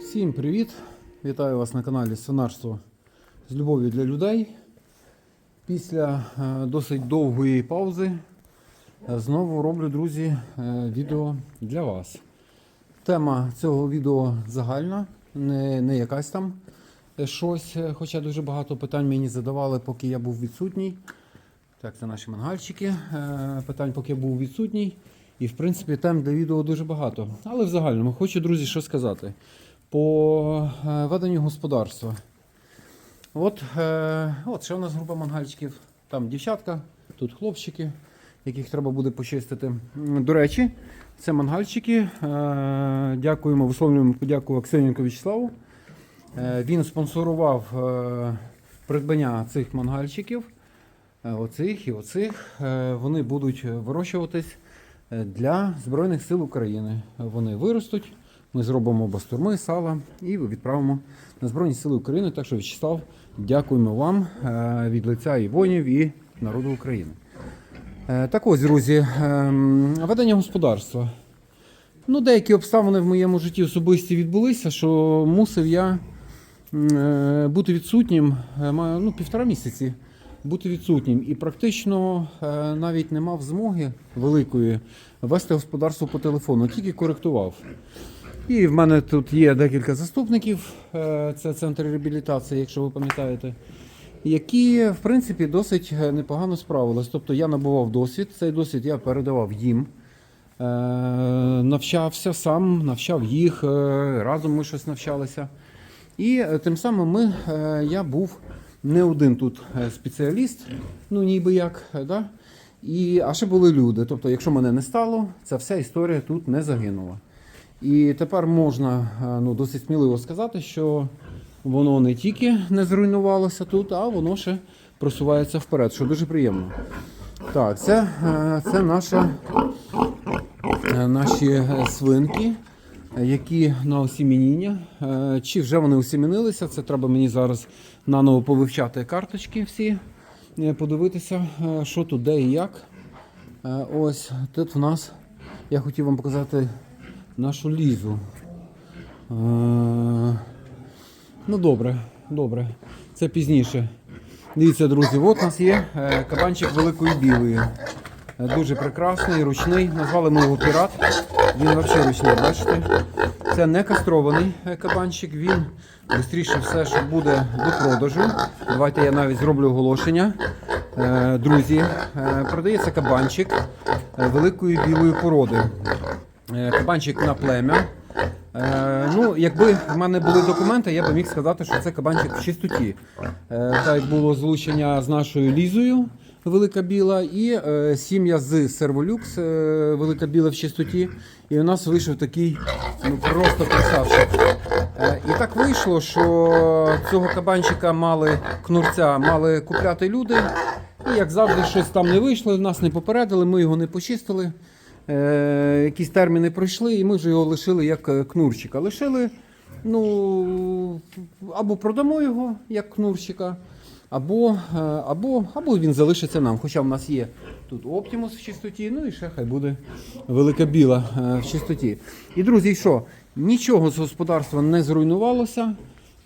Всім привіт! Вітаю вас на каналі Свинарство з любов'ю для людей. Після е, досить довгої паузи е, знову роблю, друзі, е, відео для вас. Тема цього відео загальна, не, не якась там щось, хоча дуже багато питань мені задавали, поки я був відсутній. Так, це наші мангальчики. Питань, поки я був відсутній. І, в принципі, тем для відео дуже багато. Але в загальному хочу, друзі, що сказати. По е, веденню господарства. От, е, от ще у нас група мангальчиків. Там дівчатка, тут хлопчики, яких треба буде почистити. До речі, це мангальчики. Е, дякуємо, висловлюємо подяку Аксененко Вячеславу. Він спонсорував придбання цих мангальчиків. Оцих і оцих вони будуть вирощуватись для Збройних сил України. Вони виростуть, ми зробимо бастурми, сала і відправимо на Збройні Сили України. Так що, Вячеслав, дякуємо вам е, від лиця і воїнів, і народу України. Е, Так ось, друзі, ем, ведення господарства. Ну, деякі обставини в моєму житті особисті відбулися, що мусив я е, бути відсутнім е, ну, півтора місяці бути відсутнім. І практично е, навіть не мав змоги великої вести господарство по телефону, тільки коректував. І в мене тут є декілька заступників, е, це центр реабілітації, якщо ви пам'ятаєте, які в принципі досить е, непогано справились. Тобто я набував досвід, цей досвід я передавав їм. Навчався сам, навчав їх, разом ми щось навчалися. І тим самим ми, я був не один тут е, спеціаліст, ну ніби як, е, да? І, а ще були люди. Тобто, якщо мене не стало, ця вся історія тут не загинула. І тепер можна е, ну, досить сміливо сказати, що воно не тільки не зруйнувалося тут, а воно ще просувається вперед, що дуже приємно. Так, це, це наша, наші свинки, які на осімініння. Е, Чи вже вони осімінилися? Це треба мені зараз наново повивчати карточки всі, е, подивитися, е, що тут, де і як. Е, Ось тут в нас, я хотів вам показати нашу лізу. Е, Ну добре, добре. Це пізніше. Дивіться, друзі, от у нас є е, кабанчик великої білої. Дуже прекрасний, ручний. Назвали ми його пірат. Він взагалі ручний, бачите? Це не кастрований е, кабанчик, він швидше все, що буде до продажу. Давайте я навіть зроблю оголошення. Е, Друзі, е, продається кабанчик великої білої породи. Кабанчик на плем'я. Ну, якби в мене були документи, я би міг сказати, що це кабанчик в чистоті. Так як було злучення з нашою лізою, велика біла, і е, сім'я з серволюкс, е, велика біла в чистоті. І у нас вийшов такий ну, просто красавчик. Е, і так вийшло, що цього кабанчика мали кнурця, мали купляти люди. І як завжди, щось там не вийшло, нас не попередили, ми його не почистили. Е, якісь терміни пройшли, і ми вже його лишили як е, кнурчика. Лишили, ну, або продамо його як кнурчика, або, е, або, або він залишиться нам. Хоча в нас є тут Оптимус в чистоті, ну і ще хай буде велика біла е, в чистоті. І друзі, що? Нічого з господарства не зруйнувалося.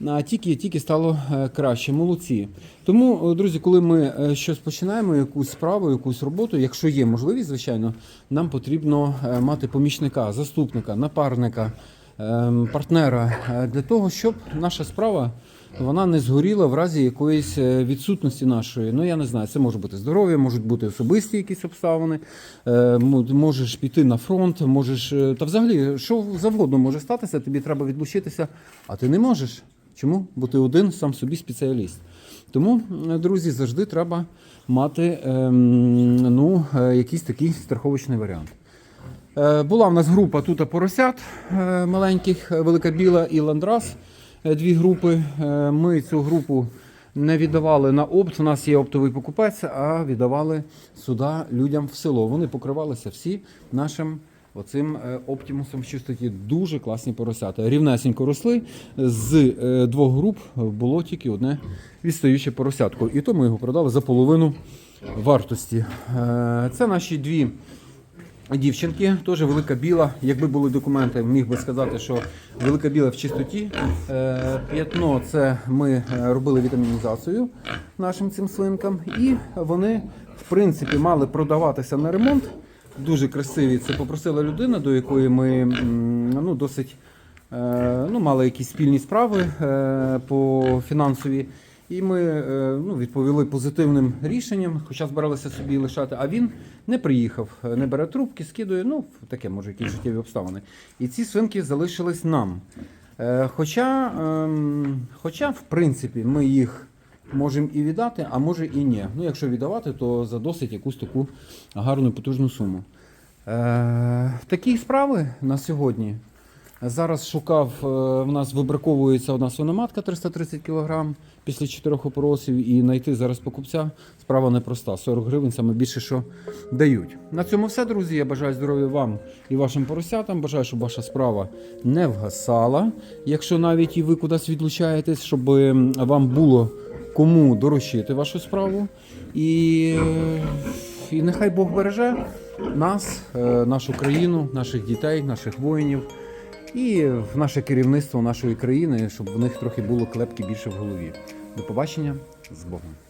А тільки, тільки стало е, краще, молодці. Тому, друзі, коли ми щось починаємо, якусь справу, якусь роботу, якщо є можливість, звичайно, нам потрібно мати помічника, заступника, напарника, ем, партнера для того, щоб наша справа вона не згоріла в разі якоїсь е, відсутності нашої. Ну я не знаю, це може бути здоров'я, можуть бути особисті якісь обставини. е, Можеш піти на фронт, можеш е, та взагалі що завгодно може статися, тобі треба відлучитися, а ти не можеш. Чому? Бо ти один сам собі спеціаліст. Тому, друзі, завжди треба мати ем, ну, якийсь такий страховочний варіант. Була в нас група тут поросят маленьких, Велика Біла і Ландрас. Е, Дві групи. Е, Ми цю групу не віддавали на опт. У нас є оптовий покупець, а віддавали сюди людям в село. Вони покривалися всі нашим оцим е, оптимусом в чистоті. Дуже класні поросята. Рівнесенько росли. З двох груп було тільки одне відстаюче поросятко. І то ми його продали за половину вартості. Це наші дві дівчинки, теж велика біла. Якби були документи, міг би сказати, що велика біла в чистоті. Е, П'ятно це ми е, робили вітамінізацію нашим цим свинкам, і вони, в принципі, мали продаватися на ремонт. Дуже красиві. Це попросила людина, до якої ми ну, досить е, ну, мали якісь спільні справи по фінансові. І ми е, ну, відповіли позитивним рішенням, хоча збиралися собі лишати. А він не приїхав, не бере трубки, скидує. Ну, таке може, якісь життєві обставини. І ці свинки залишились нам. Е, Хоча, ем, хоча, в принципі, ми їх можемо і віддати, а може і ні. Ну, якщо віддавати, то за досить якусь таку гарну потужну суму. Е, такі справи на сьогодні. Зараз шукав, е, в нас вибраковується одна свиноматка 330 кг після чотирьох опоросів, і знайти зараз покупця справа непроста. 40 гривень саме більше, що дають. На цьому все, друзі. Я бажаю здоров'я вам і вашим поросятам. Бажаю, щоб ваша справа не вгасала. Якщо навіть і ви кудись відлучаєтесь, щоб вам було кому доручити вашу справу. І, е, і нехай Бог береже нас, е, нашу країну, наших дітей, наших воїнів і в наше керівництво нашої країни, щоб в них трохи було клепки більше в голові. До побачення з Богом.